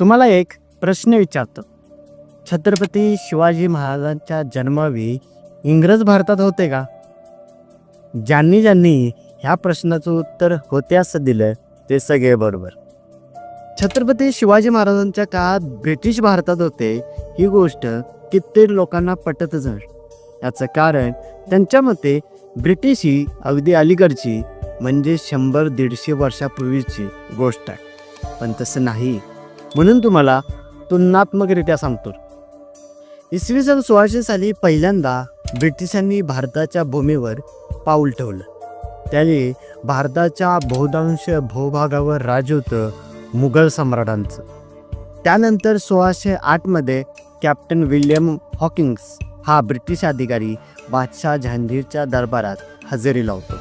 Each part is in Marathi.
तुम्हाला एक प्रश्न विचारतो. छत्रपती शिवाजी महाराजांच्या जन्मावी इंग्रज भारतात होते का? ज्यांनी ज्यांनी ह्या प्रश्नाचं उत्तर होते असं दिलं ते सगळे बरोबर. छत्रपती शिवाजी महाराजांच्या काळात ब्रिटिश भारतात होते ही गोष्ट कित्येक लोकांना पटतच नाही याचं कारण त्यांच्या मते ब्रिटिश ही अगदी अलीकडची म्हणजे शंभर दीडशे वर्षापूर्वीची गोष्ट आहे. पण तसं नाही. म्हणून तुम्हाला तुलनात्मकरित्या सांगतो. इसवी सन सोळाशे साली पहिल्यांदा ब्रिटिशांनी भारताच्या भूमीवर पाऊल ठेवलं. त्याने भारताच्या बहुतांश भूभागावर राज होतं मुघल सम्राटांचं. त्यानंतर सोळाशे आठमध्ये कॅप्टन विल्यम हॉकिंग्स हा ब्रिटिश अधिकारी बादशाह जहांगीरच्या दरबारात हजेरी लावतो.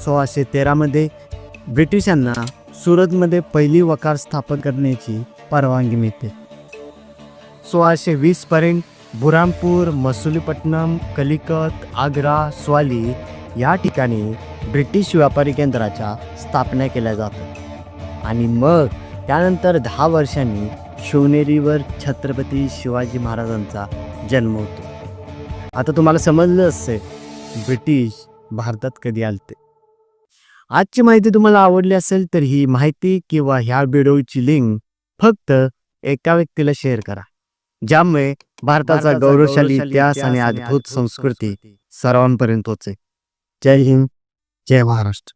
सोळाशे तेरामध्ये ब्रिटिशांना सुरतमध्ये पहिली वकार स्थापन करण्याची परवानगी मिळते. सोळाशे वीसपर्यंत बुरामपूर मसुलीपट्टणम कलिकत आग्रा स्वाली या ठिकाणी ब्रिटिश व्यापारी केंद्राच्या स्थापना केल्या जातात. आणि मग त्यानंतर दहा वर्षांनी शिवनेरीवर छत्रपती शिवाजी महाराजांचा जन्म होतो. आता तुम्हाला समजलं असेल ब्रिटिश भारतात कधी आलते. आजची माहिती तुम्हाला आवडली असेल तर ही माहिती किंवा ह्या व्हिडिओची लिंक फक्त एका व्यक्तीला शेअर करा ज्यामुळे भारताचा गौरवशाली इतिहास आणि अद्भुत संस्कृती सर्वांपर्यंत पोहोचे जय हिंद जय महाराष्ट्र.